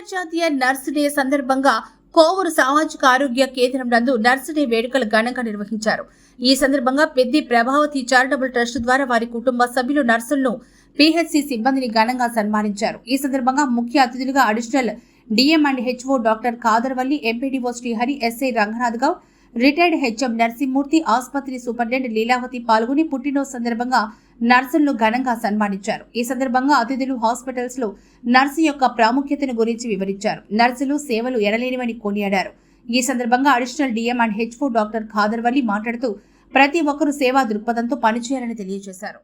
అంతర్జాతీయ nurse day సందర్భంగా కోవూరు సామాజిక ఆరోగ్య కేంద్రం నందు నర్సు డే వేడుకలు ఘనంగా నిర్వహించారు. ఈ సందర్భంగా పెద్ది ప్రభావతి చారిటబుల్ ట్రస్ట్ ద్వారా వారి కుటుంబ సభ్యులు నర్సులను పిహెచ్సి సిబ్బందిని ఘనంగా సన్మానించారు. ఈ సందర్భంగా ముఖ్య అతిథులుగా additional DM and HO doctor Khadarvalli MPDO Srihari SI Ranganath Goud retired HM Narasimhamurthy ఆసుపత్రి సూపరింటెండెంట్ లీలావతి పాల్గొని పుట్టినరోజు సందర్భంగా నర్సులను ఘనంగా సన్మానించారు. ఈ సందర్భంగా అతిథులు హాస్పిటల్స్లో నర్సు యొక్క ప్రాముఖ్యతను గురించి వివరించారు. నర్సులు సేవలు ఎనలేనివని కొనియాడారు. ఈ సందర్భంగా additional DM and HO doctor Khadarvalli మాట్లాడుతూ ప్రతి ఒక్కరూ సేవా దృక్పథంతో పనిచేయాలని తెలియజేశారు.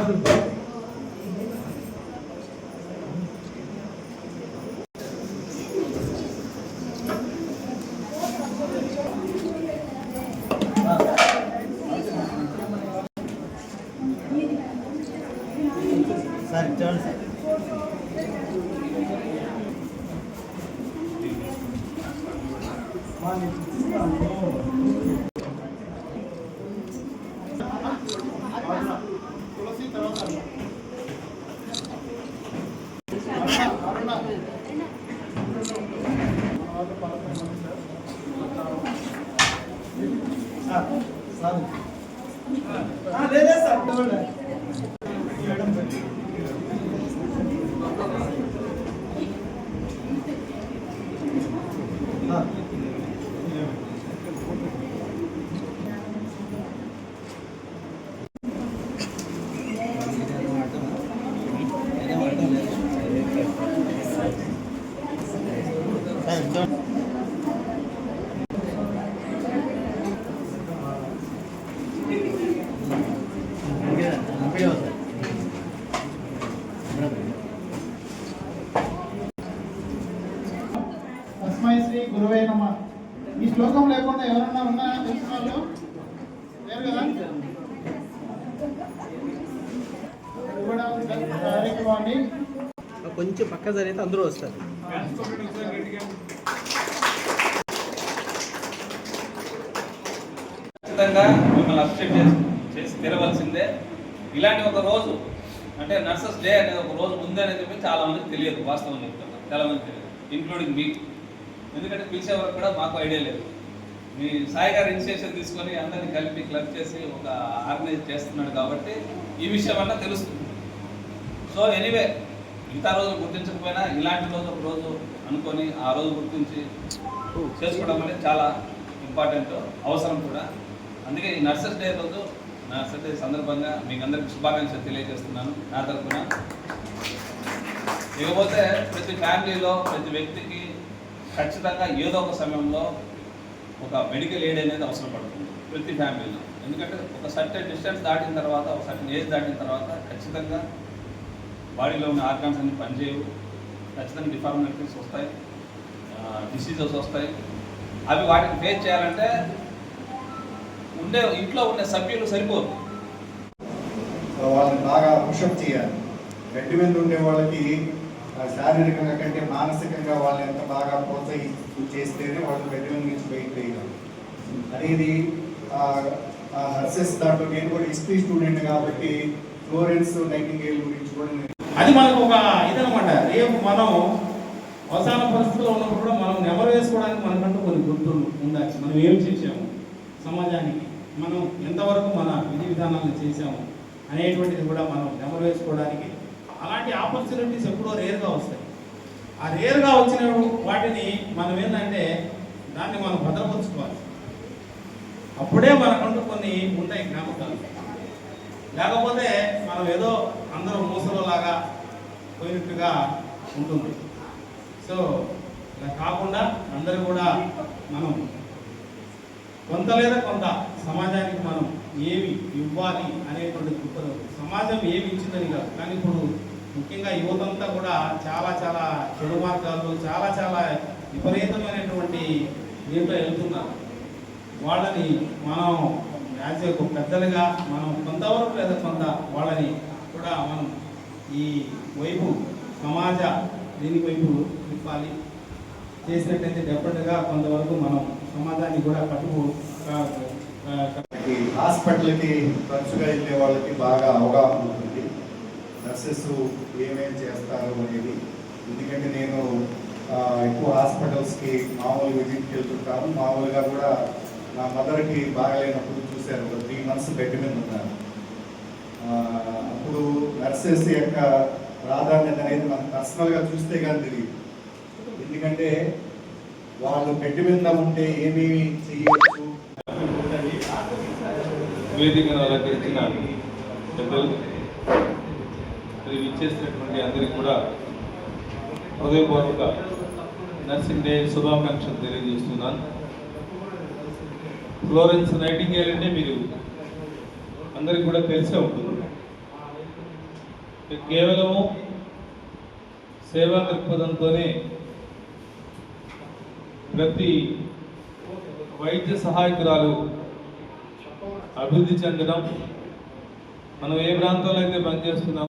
సిస్టర్స్ అందరూ ఇంక వరుసగా వచ్చేయండి సార్ చూడండి సార్ తులసి తర్వాత అరుణ. తర్వాత పదకొండు మంది సార్. సార్ సార్ సార్ తస్మై శ్రీ గురువే నమ. ఈ శ్లోకం లేకుండా ఎవరన్నా ఉన్నారా? తెలిసిన వాళ్ళు? లేరు కదా? కొంచెం పక్క జరిగితే అందరూ వస్తారు. ఖచ్చితంగా మిమ్మల్ని అప్డేట్ చేసి చేసి తీరవలసిందే ఇలాంటి ఒక రోజు అంటే నర్సెస్ డే అనేది ఒక రోజు ఉంది అనేది చెప్పి చాలా మందికి తెలియదు వాస్తవం చెప్తున్నా. చాలా మందికి తెలియదు ఇంక్లూడింగ్ మీకు. ఎందుకంటే పిలిచే వరకు కూడా మాకు ఐడియా లేదు. మీ సాయి గారు ఇనిషియేషన్ తీసుకొని అందరినీ కలిపి క్లబ్ చేసి ఒక ఆర్గనైజ్ చేస్తున్నాడు కాబట్టి ఈ విషయం అన్నా తెలుస్తుంది. సో ఎనీవే మిగతా రోజు గుర్తించకపోయినా ఇలాంటి రోజు ఒక రోజు అనుకొని ఆ రోజు గుర్తించి చేసుకోవడం అనేది చాలా ఇంపార్టెంట్ అవసరం కూడా. అందుకే ఈ నర్సెస్ డే రోజు నర్సెస్ డే సందర్భంగా మీకు అందరికి శుభాకాంక్షలు తెలియజేస్తున్నాను నా తరఫున ఇకపోతే ప్రతి ఫ్యామిలీలో ప్రతి వ్యక్తికి ఖచ్చితంగా ఏదో ఒక సమయంలో ఒక మెడికల్ ఎయిడ్ అనేది అవసరం పడుతుంది ప్రతి ఫ్యామిలీలో ఎందుకంటే ఒక సర్టెన్ డిస్టెన్స్ దాటిన తర్వాత ఒక సర్టెన్ ఏజ్ దాటిన తర్వాత ఖచ్చితంగా బాడీలో ఉన్న ఆర్గాన్స్ అన్ని పనిచేయవు. ఖచ్చితంగా డిఫార్మిటీస్ వస్తాయి. డిసీజెస్ వస్తాయి. అవి వాటిని ఫేస్ చేయాలంటే ఉండే ఇంట్లో ఉండే సభ్యులు సరిపోరు. వాళ్ళని బాగా పుషప్ చేయాలి. గడ్డి మీద ఉండే వాళ్ళకి శారీరకంగా కంటే మానసికంగా వాళ్ళని ఎంత బాగా ప్రోత్సహిస్తూ చేస్తేనే వాళ్ళు బెడ్రూమ్ నుంచి బయట వేయగలరు అనేది హర్సెస్ దాంట్లో నేను కూడా హిస్టరీ స్టూడెంట్ కాబట్టి ఫ్లోరెన్స్ నైటింగేల్ గురించి కూడా అది మనకు ఒక ఇదనమాట రేపు మనం అవసాన పరిస్థితుల్లో ఉన్నప్పుడు కూడా మనం నెమరు వేసుకోవడానికి మనకంటూ కొన్ని గుర్తులు ఉండాలి మనం ఏం చేసాము సమాజానికి మనం ఎంతవరకు మన విధి విధానాలను చేసాము అనేటువంటిది కూడా మనం నెమరు వేసుకోవడానికి అలాంటి ఆపర్చునిటీస్ ఎప్పుడో రేర్గా వస్తాయి. ఆ రేర్గా వచ్చిన వాటిని మనం ఏంటంటే దాన్ని మనం భద్రపరుచుకోవాలి. అప్పుడే మనకంటూ కొన్ని ఉంటాయి జ్ఞాపకాలు. లేకపోతే మనం ఏదో అందరూ మూసలోలాగా పోయినట్టుగా ఉంటుంది. సో ఇలా కాకుండా అందరూ కూడా మనం కొంత లేదా కొంత సమాజానికి మనం ఏమి ఇవ్వాలి అనేటువంటి దృక్పథం సమాజం ఏమి ఇచ్చిందని కాదు. కానీ ఇప్పుడు ముఖ్యంగా యువతంతా కూడా చాలా చాలా చెడు మార్గాల్లో చాలా చాలా విపరీతమైనటువంటి దీంట్లో వెళ్తున్నారు. వాళ్ళని మనం యాజ్ ఒక పెద్దలుగా మనం కొంతవరకు లేదా కొంత వాళ్ళని కూడా మనం ఈ వైపు సమాజ దీని వైపు తిప్పాలి. చేసినట్టయితే డెఫినెట్గా కొంతవరకు మనం సమాజాన్ని కూడా కట్టుకు హాస్పిటల్కి తరచుగా వెళ్ళే వాళ్ళకి బాగా అవగాహన ఉంటుంది. నర్సెస్ ఏమేమి చేస్తారు అనేది. ఎందుకంటే నేను ఎక్కువ హాస్పిటల్స్కి మామూలు విజిట్కి వెళ్తుంటాను. మామూలుగా కూడా నా మదర్కి బాగలేనప్పుడు చూశాను. ఒక త్రీ మంత్స్ బెడ్ మీద ఉన్నాను. అప్పుడు నర్సెస్ యొక్క ప్రాధాన్యత అనేది మనం పర్సనల్గా చూస్తే కానీ తెలియదు. ఎందుకంటే వాళ్ళు బెడ్ మీద ఉంటే ఏమేమి చేయొచ్చు వేదికను అలంకరించిన పెద్దలు మరి ఇచ్చేసినటువంటి అందరికీ కూడా హృదయపూర్వక నర్సింగ్ డే శుభాకాంక్షలు తెలియజేస్తున్నాను. ఫ్లోరెన్స్ నైటింగేల్ అంటే మీరు అందరికి కూడా తెలిసే ఉంటుంది. కేవలము సేవా దృక్పథంతోనే ప్రతి వైద్య సహాయకురాలు అభివృద్ధి చెందడం. మనం ఏ ప్రాంతంలో అయితే పనిచేస్తున్నాం